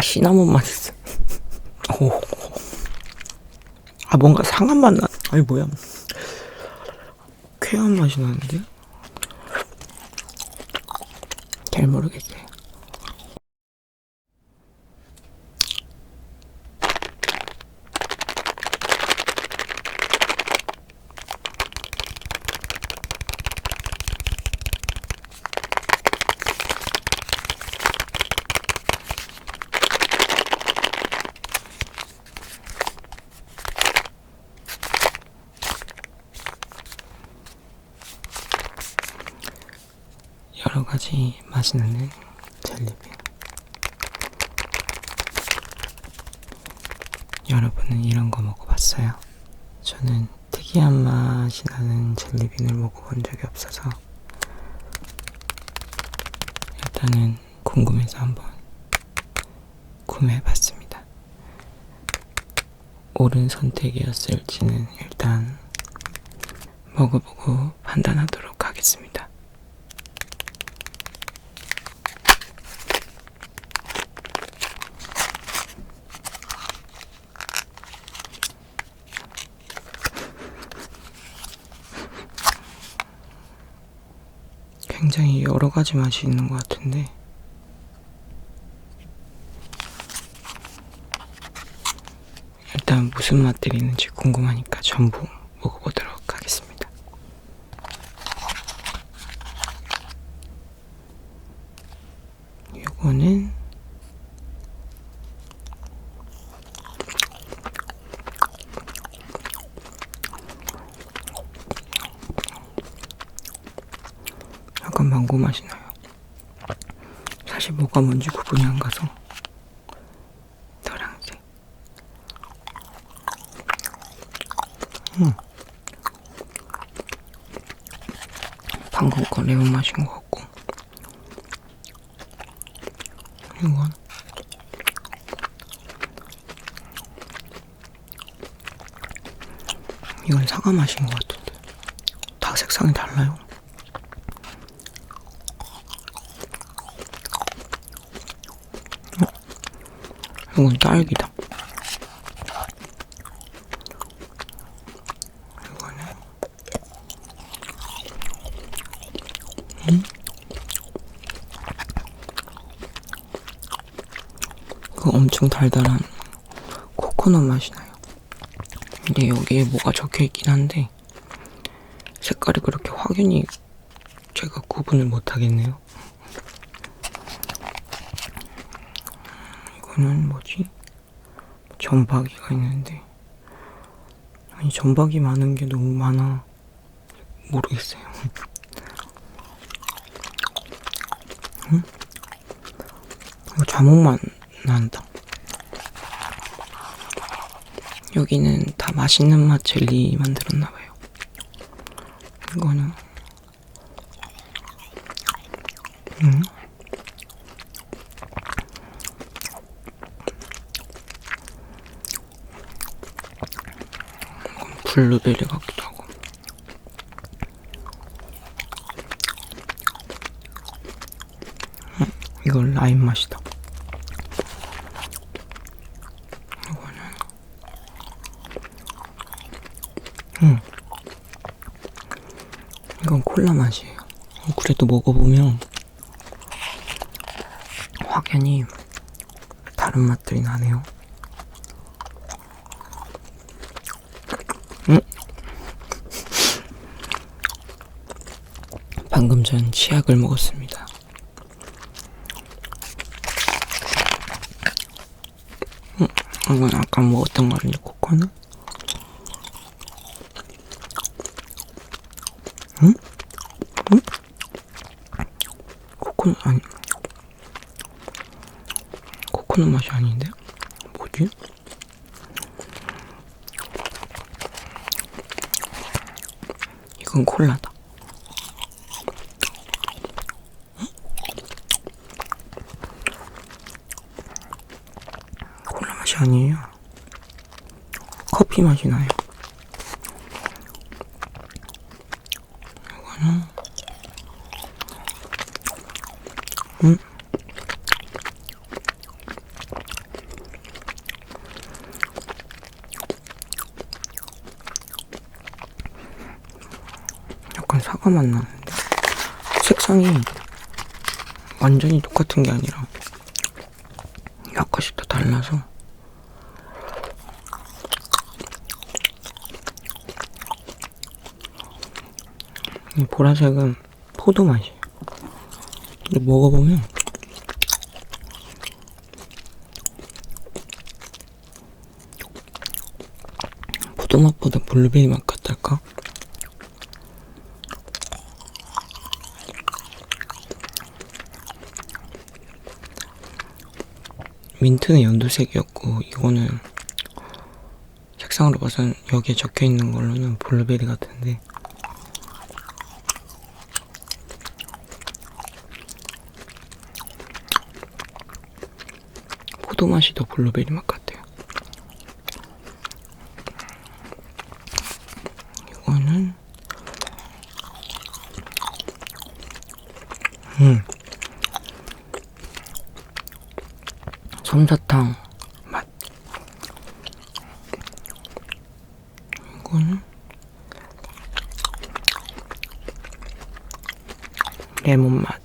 아 시나몬 맛있어. 오. 아 뭔가 상한 맛 나. 아니 뭐야? 쾌한 맛이 나는데? 잘 모르겠어요. 여러 가지 맛이 나는 젤리빈. 여러분은 이런 거 먹어봤어요? 저는 특이한 맛이 나는 젤리빈을 먹어본 적이 없어서 일단은 궁금해서 한번 구매해봤습니다. 옳은 선택이었을지는 일단 먹어보고 판단하도록 하겠습니다. 굉장히 여러 가지 맛이 있는 것 같은데 일단 무슨 맛들이 있는지 궁금하니까 전부 먹어보도록 하겠습니다. 요거는 약간 망고 맛이 나요. 사실 뭐가 뭔지 구분이 안 가서 노란색. 음. 방금 거 레몬 맛인 것 같고 이건 이건 사과 맛인 것 같은데 다 색상이 달라요. 이건 딸기다. 이거는 음? 이거 엄청 달달한 코코넛 맛이 나요. 근데 여기에 뭐가 적혀 있긴 한데 색깔이 그렇게 확연히 제가 구분을 못 하겠네요. 이거는 뭐지? 전박이가 있는데 아니 전박이 많은 게 너무 많아 모르겠어요. 응? 이거 자몽맛 난다. 여기는 다 맛있는 맛 젤리 만들었나봐요. 이거는 음? 블루베리 같기도 하고. 음, 이건 라임 맛이다. 이거는 음, 이건 콜라 맛이에요. 어, 그래도 먹어보면 확연히 다른 맛들이 나네요. 방금 전 치약을 먹었습니다. 음, 이건 아까 먹었던 거 아닌데 코코넛? 응? 응? 코코넛 아니 코코넛 맛이 아닌데? 뭐지? 이건 콜라다. 아니에요. 커피 맛이 나요. 이거는 음. 약간 사과 맛 나는데 색상이 완전히 똑같은 게 아니라 약간씩 다 달라서 이 보라색은 포도 맛이에요. 근데 먹어보면 포도 맛보다 블루베리 맛 같달까? 민트는 연두색이었고 이거는 색상으로 봐선 여기에 적혀 있는 걸로는 블루베리 같은데 포도 맛이 더 블루베리 맛 같아요. 이거는 음 솜사탕 맛. 이거는 레몬 맛.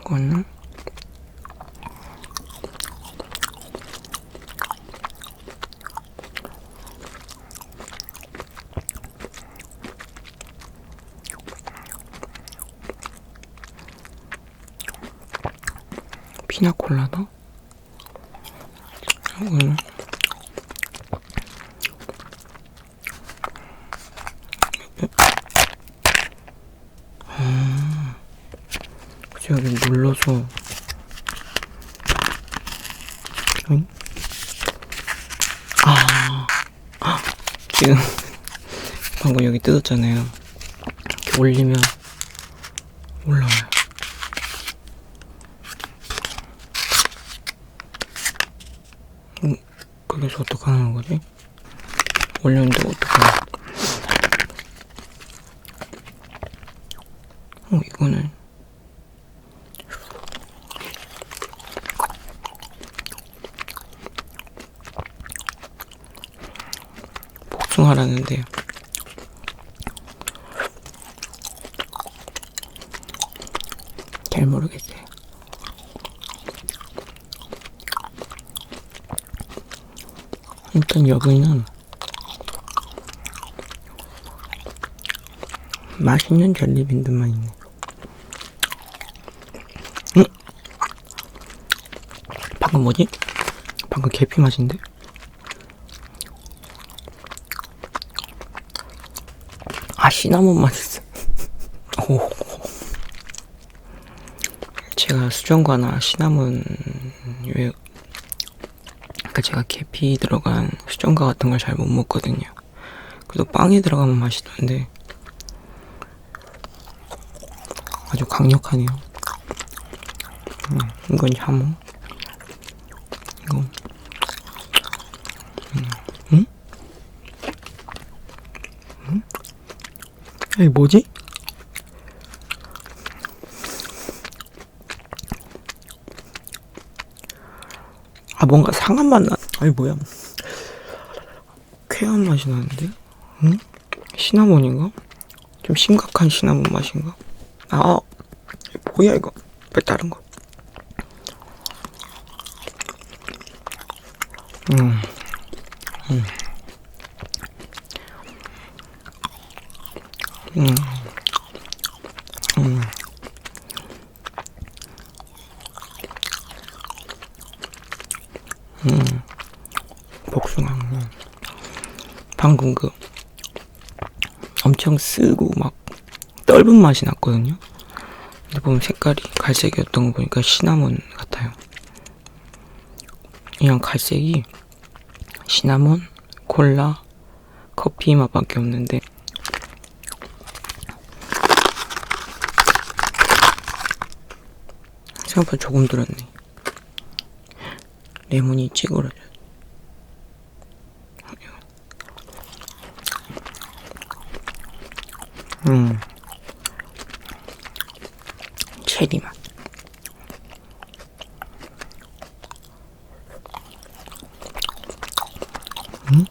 이거는 피나콜라다. 이거는 아, 혹시 여기 눌러서 응? 아, 아, 지금 방금 여기 뜯었잖아요. 이렇게 올리면 올라와요. 그래서 어떡하는 거지? 올렸는데 어떡하나? 어, 이거는 복숭아라는데요. 잘 모르겠어요. 일단 여기는 맛있는 젤리빈들만 있네. 응? 방금 뭐지? 방금 계피 맛인데? 아 시나몬 맛있어. 오. 제가 수정과나 시나몬 왜 그러니까 제가 계피 들어간 수정과 같은 걸 잘 못 먹거든요. 그래도 빵에 들어가면 맛있던데 아주 강력하네요. 음, 이건 자몽. 이거 음, 음? 음? 이게 뭐지? 뭔가 상한 맛 나. 아니 뭐야? 쾌한 맛이 나는데? 응? 시나몬인가? 좀 심각한 시나몬 맛인가? 아 뭐야 이거? 왜 다른 거? 음, 음, 음, 음. 음, 복숭아. 음. 방금 그 엄청 쓰고 막 떫은 맛이 났거든요. 근데 보면 색깔이 갈색이었던 거 보니까 시나몬 같아요. 그냥 갈색이 시나몬, 콜라, 커피 맛밖에 없는데 생각보다 조금 들었네. 레몬이 찌그러져. 음. 체리 맛. 음?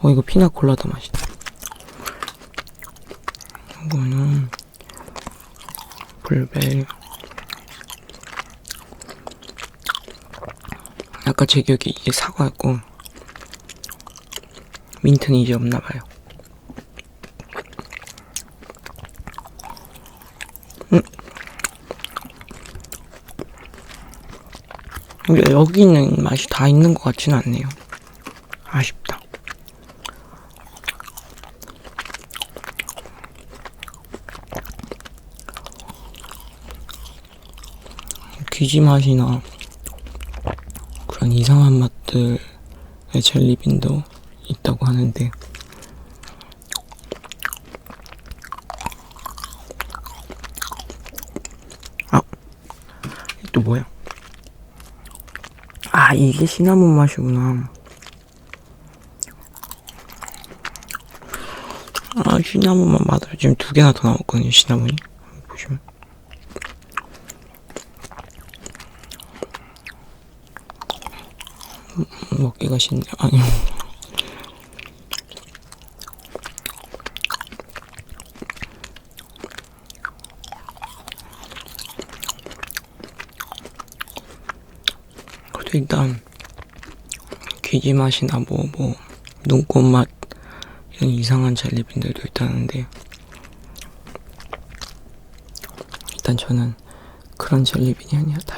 어 이거 피나콜라다 맛있다. 이거는 블베리. 아까 제 기억에 이게 사과였고 민트는 이제 없나 봐요. 음. 근데 여기는 맛이 다 있는 것 같지는 않네요. 아쉽다. 귀지 맛이나 그런 이상한 맛들의 젤리빈도 있다고 하는데 아, 또 뭐야? 아, 이게 시나몬 맛이구나. 아, 시나몬만 맛으로 지금 두 개나 더 나왔거든요, 시나몬이. 보시면. 음, 먹기가 싫네. 아니. 일단 귀지 맛이나 뭐뭐 눈꽃 맛 이런 이상한 젤리빈들도 있다는데 일단 저는 그런 젤리빈이 아니라 다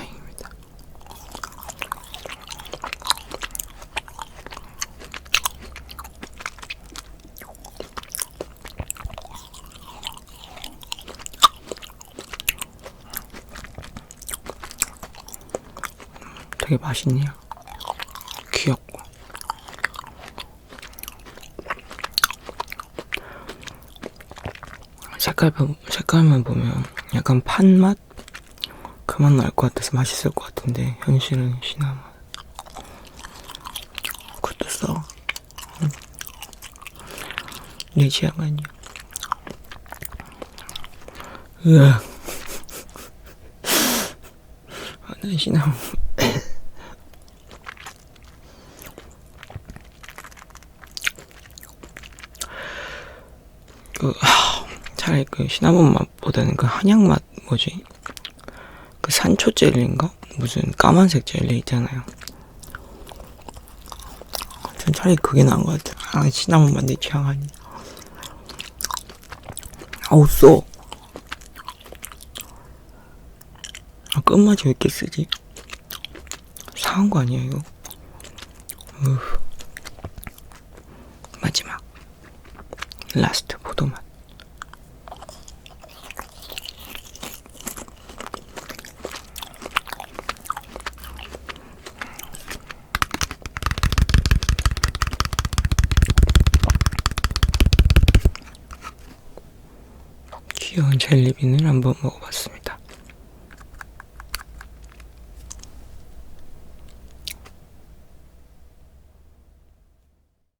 되게 맛있네요. 귀엽고. 색깔, 보- 색깔만 보면 약간 판맛? 그 맛 날 것 같아서 맛있을 것 같은데, 현실은 시나몬. 그것도 써. 응. 내 취향 아니야. 으악. 아, 난 시나몬. 그 하, 차라리 그 시나몬 맛보다는 그 한약 맛 뭐지? 그 산초 젤리인가? 무슨 까만색 젤리 있잖아요. 전 차라리 그게 나은 것 같아. 아 시나몬 맛내 취향 아니야. 아우 써. 아 끝맛이 왜 이렇게 쓰지? 상한 거 아니야 이거? 으. 마지막. 라스트 포도맛. 귀여운 젤리빈을 한번 먹어봤습니다.